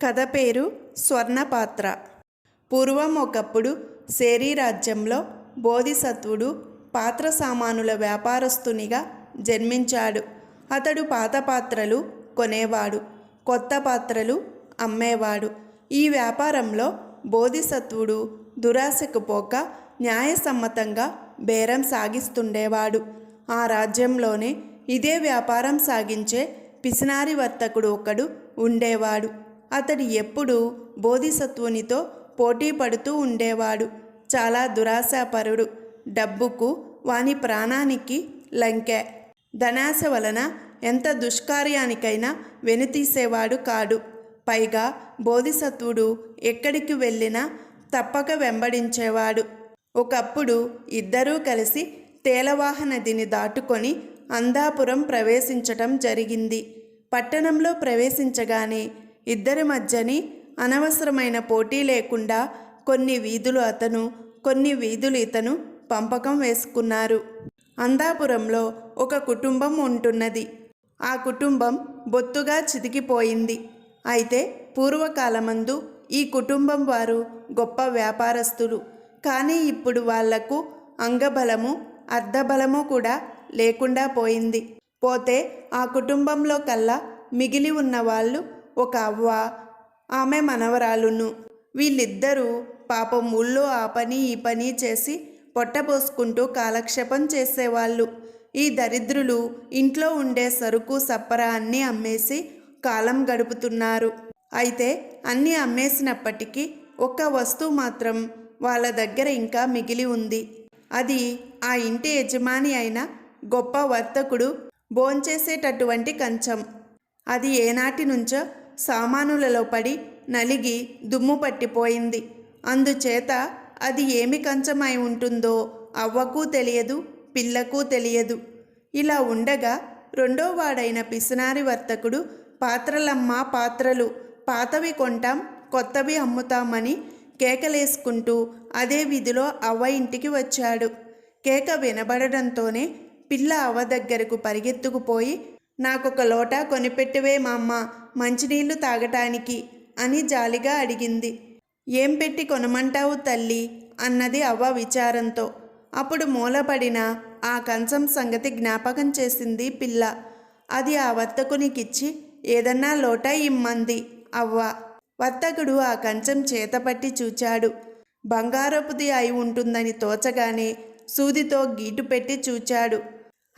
కథ పేరు స్వర్ణపాత్ర. పూర్వం ఒకప్పుడు సేరీ రాజ్యంలో బోధిసత్వుడు పాత్ర సామానుల వ్యాపారస్తునిగా జన్మించాడు. అతడు పాత పాత్రలు కొనేవాడు కొత్త పాత్రలు అమ్మేవాడు. ఈ వ్యాపారంలో బోధిసత్వుడు దురాశకు పోక న్యాయసమ్మతంగా బేరం సాగిస్తుండేవాడు. ఆ రాజ్యంలోనే ఇదే వ్యాపారం సాగించే పిసినారి వర్తకుడు ఒకడు ఉండేవాడు. అతడు ఎప్పుడూ బోధిసత్వునితో పోటీ పడుతూ ఉండేవాడు. చాలా దురాశాపరుడు. డబ్బుకు వాని ప్రాణానికి లంకె. ధనాశ వలన ఎంత దుష్కార్యానికైనా వెనుతీసేవాడు కాడు. పైగా బోధిసత్వుడు ఎక్కడికి వెళ్ళినా తప్పక వెంబడించేవాడు. ఒకప్పుడు ఇద్దరూ కలిసి తేలవాహ నదిని దాటుకొని అందాపురం ప్రవేశించటం జరిగింది. పట్టణంలో ప్రవేశించగానే ఇద్దరి మధ్యని అనవసరమైన పోటీ లేకుండా కొన్ని వీధులు అతను కొన్ని వీధులు ఇతను పంపకం వేసుకున్నారు. అందాపురంలో ఒక కుటుంబం ఉంటున్నది. ఆ కుటుంబం బొత్తుగా చితికిపోయింది. అయితే పూర్వకాలమందు ఈ కుటుంబం వారు గొప్ప వ్యాపారస్తులు. కానీ ఇప్పుడు వాళ్ళకు అంగబలము అర్ధబలము కూడా లేకుండా పోయింది. పోతే ఆ కుటుంబంలో కల్లా మిగిలి ఉన్న వాళ్ళు ఒక అవ్వ ఆమె మనవరాలును. వీళ్ళిద్దరూ పాపం ఊళ్ళో ఆ పని ఈ పని చేసి పొట్టబోసుకుంటూ కాలక్షేపం చేసేవాళ్ళు. ఈ దరిద్రులు ఇంట్లో ఉండే సరుకు సప్పరా అన్నీ అమ్మేసి కాలం గడుపుతున్నారు. అయితే అన్నీ అమ్మేసినప్పటికీ ఒక్క వస్తువు మాత్రం వాళ్ళ దగ్గర ఇంకా మిగిలి ఉంది. అది ఆ ఇంటి యజమాని అయిన గొప్ప వర్తకుడు భోంచేసేటటువంటి కంచం. అది ఏనాటి నుంచో సామానులలో పడి నలిగి దుమ్ము పట్టిపోయింది. అందుచేత అది ఏమి కంచమై ఉంటుందో అవ్వకు తెలియదు పిల్లకు తెలియదు. ఇలా ఉండగా రెండోవాడైన పిసినారి వర్తకుడు పాత్రలమ్మ పాత్రలు పాతవి కొంటాం కొత్తవి అమ్ముతామని కేకలేసుకుంటూ అదే విధిలో అవ్వ ఇంటికి వచ్చాడు. కేక వినబడడంతోనే పిల్ల అవ్వ దగ్గరకు పరిగెత్తుకుపోయి నాకొక లోటా కొనిపెట్టివే మా అమ్మ మంచినీళ్ళు తాగటానికి అని జాలిగా అడిగింది. ఏం పెట్టి కొనమంటావు తల్లి అన్నది అవ్వ విచారంతో. అప్పుడు మూలపడిన ఆ కంచం సంగతి జ్ఞాపకం చేసింది పిల్ల. అది ఆ వర్తకునికిచ్చి ఏదన్నా లోటా ఇమ్మంది అవ్వ. వర్తకుడు ఆ కంచం చేతపట్టి చూచాడు. బంగారపుది అయి ఉంటుందని తోచగానే సూదితో గీటు పెట్టి చూచాడు.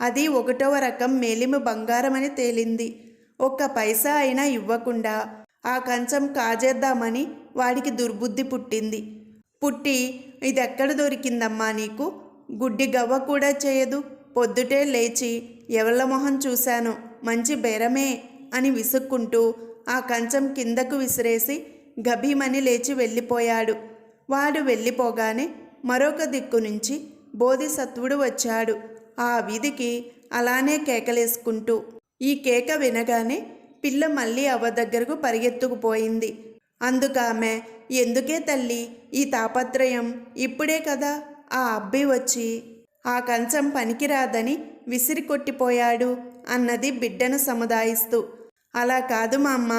అది ఒకటవ రకం మేలిమి బంగారమని తేలింది. ఒక్క పైసా అయినా ఇవ్వకుండా ఆ కంచం కాజేద్దామని వాడికి దుర్బుద్ధి పుట్టింది. పుట్టి ఇదెక్కడ దొరికిందమ్మా నీకు? గుడ్డి గవ్వ కూడా చేయదు. పొద్దుటే లేచి ఎవళ్ళ మొహం చూశాను? మంచి బేరమే అని విసుక్కుంటూ ఆ కంచం కిందకు విసిరేసి గభీమని లేచి వెళ్ళిపోయాడు. వాడు వెళ్ళిపోగానే మరొక దిక్కు నుంచి బోధిసత్వుడు వచ్చాడు. ఆ వీధికి అలానే కేకలేసుకుంటూ. ఈ కేక వినగానే పిల్ల మళ్ళీ అవ్వ దగ్గరకు పరిగెత్తుకుపోయింది. అందుకామె ఎందుకే తల్లి ఈ తాపత్రయం ఇప్పుడే కదా? ఆ అబ్బి వచ్చి ఆ కంచం పనికిరాదని విసిరి కొట్టిపోయాడు అన్నది బిడ్డను సముదాయిస్తూ. అలా కాదు మా అమ్మ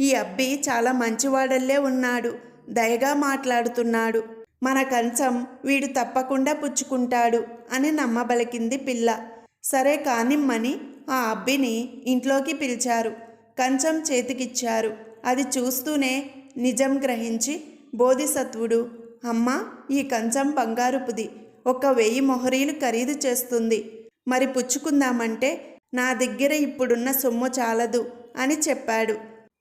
ఈ అబ్బి చాలా మంచివాడల్లే ఉన్నాడు దయగా మాట్లాడుతున్నాడు. మన కంచం వీడు తప్పకుండా పుచ్చుకుంటాడు అని నమ్మబలికింది పిల్ల. సరే కానిమ్మని ఆ అబ్బిని ఇంట్లోకి పిలిచారు. కంచం చేతికిచ్చారు. అది చూస్తూనే నిజం గ్రహించి బోధిసత్వుడు అమ్మ ఈ కంచం బంగారుపుది. ఒక వెయ్యి మొహరీలు ఖరీదు చేస్తుంది. మరి పుచ్చుకుందామంటే నా దగ్గర ఇప్పుడున్న సొమ్ము చాలదు అని చెప్పాడు.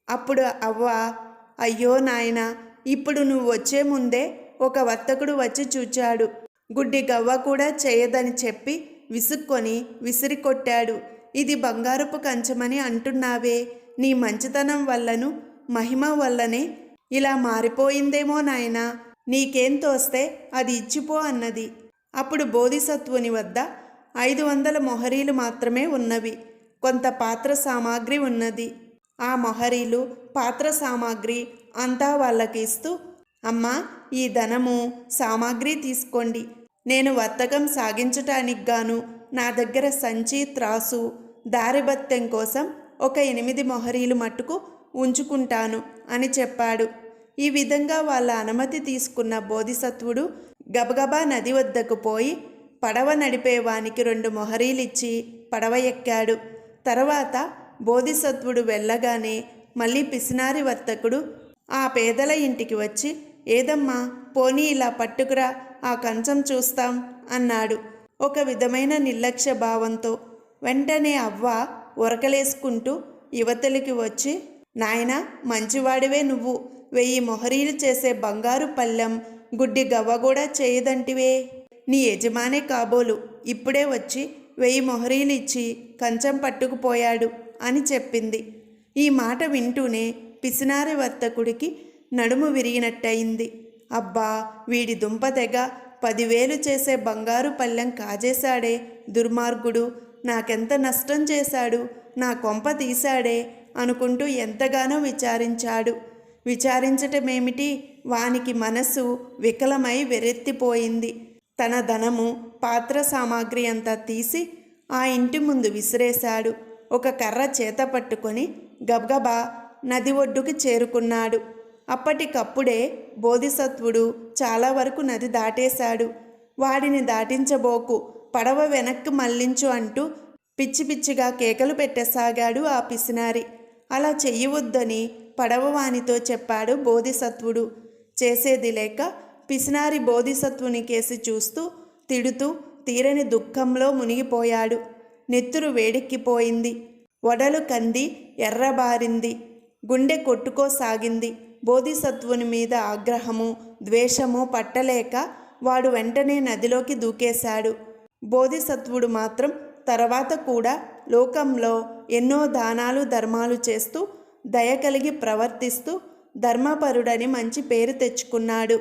అప్పుడు అవ్వ అయ్యో నాయన ఇప్పుడు నువ్వు వచ్చే ముందే ఒక వర్తకుడు వచ్చి చూచాడు. గుడ్డి గవ్వ కూడా చేయదని చెప్పి విసుక్కొని విసిరి కొట్టాడు. ఇది బంగారపు కంచమని అంటున్నావే. నీ మంచితనం వల్లను మహిమ వల్లనే ఇలా మారిపోయిందేమో నాయనా. నీకేం తోస్తే అది ఇచ్చిపో అన్నది. అప్పుడు బోధిసత్వుని వద్ద ఐదు వందల మొహరీలు మాత్రమే ఉన్నవి. కొంత పాత్ర సామాగ్రి ఉన్నది. ఆ మొహరీలు పాత్ర సామాగ్రి అంతా వాళ్ళకి ఇస్తూ అమ్మా ఈ ధనము సామాగ్రి తీసుకోండి. నేను వర్తకం సాగించటానికి గాను నా దగ్గర సంచి త్రాసు దారిభత్యం కోసం ఒక ఎనిమిది మొహరీలు మట్టుకు ఉంచుకుంటాను అని చెప్పాడు. ఈ విధంగా వాళ్ళ అనుమతి తీసుకున్న బోధిసత్వుడు గబగబా నది వద్దకు పోయి పడవ నడిపేవానికి రెండు మొహరీలిచ్చి పడవ ఎక్కాడు. తర్వాత బోధిసత్వుడు వెళ్ళగానే మళ్ళీ పిసినారి వర్తకుడు ఆ పేదల ఇంటికి వచ్చి ఏదమ్మా పోనీ ఇలా పట్టుకురా ఆ కంచం చూస్తాం అన్నాడు ఒక విధమైన నిర్లక్ష్య భావంతో. వెంటనే అవ్వ ఉరకలేసుకుంటూ యువతలికి వచ్చి నాయనా మంచివాడివే నువ్వు. వెయ్యి మొహరీలు చేసే బంగారు పళ్ళెం గుడ్డి గవ్వ కూడా చేయదంటివే. నీ యజమానే కాబోలు. ఇప్పుడే వచ్చి వెయ్యి మొహరీలు ఇచ్చి కంచం పట్టుకుపోయాడు అని చెప్పింది. ఈ మాట వింటూనే పిసినారి వర్తకుడికి నడుము విరిగినట్టయింది. అబ్బా వీడి దుంపదెగ పదివేలు చేసే బంగారు పళ్ళెం కాజేశాడే దుర్మార్గుడు. నాకెంత నష్టం చేశాడు? నా కొంప తీశాడే అనుకుంటూ ఎంతగానో విచారించాడు. విచారించటమేమిటి? వానికి మనసు వికలమై వెరెత్తిపోయింది. తన ధనము పాత్ర సామాగ్రి అంతా తీసి ఆ ఇంటి ముందు విసిరేశాడు. ఒక కర్ర చేత పట్టుకొని గబగబా నది ఒడ్డుకి చేరుకున్నాడు. అప్పటికప్పుడే బోధిసత్వుడు చాలా వరకు నది దాటేశాడు. వాడిని దాటించబోకు పడవ వెనక్కి మళ్ళించు అంటూ పిచ్చి పిచ్చిగా కేకలు పెట్టసాగాడు ఆ పిసినారి. అలా చెయ్యవద్దని పడవ వానితో చెప్పాడు బోధిసత్వుడు. చేసేది లేక పిసినారి బోధిసత్వుని కేసి చూస్తూ తిడుతూ తీరని దుఃఖంలో మునిగిపోయాడు. నెత్తురు వేడెక్కిపోయింది. వడలు కంది ఎర్రబారింది. గుండె కొట్టుకోసాగింది. బోధిసత్వుని మీద ఆగ్రహము ద్వేషము పట్టలేక వాడు వెంటనే నదిలోకి దూకేశాడు. బోధిసత్వుడు మాత్రం తర్వాత కూడా లోకంలో ఎన్నో దానాలు ధర్మాలు చేస్తూ దయ కలిగి ప్రవర్తిస్తూ ధర్మపరుడని మంచి పేరు తెచ్చుకున్నాడు.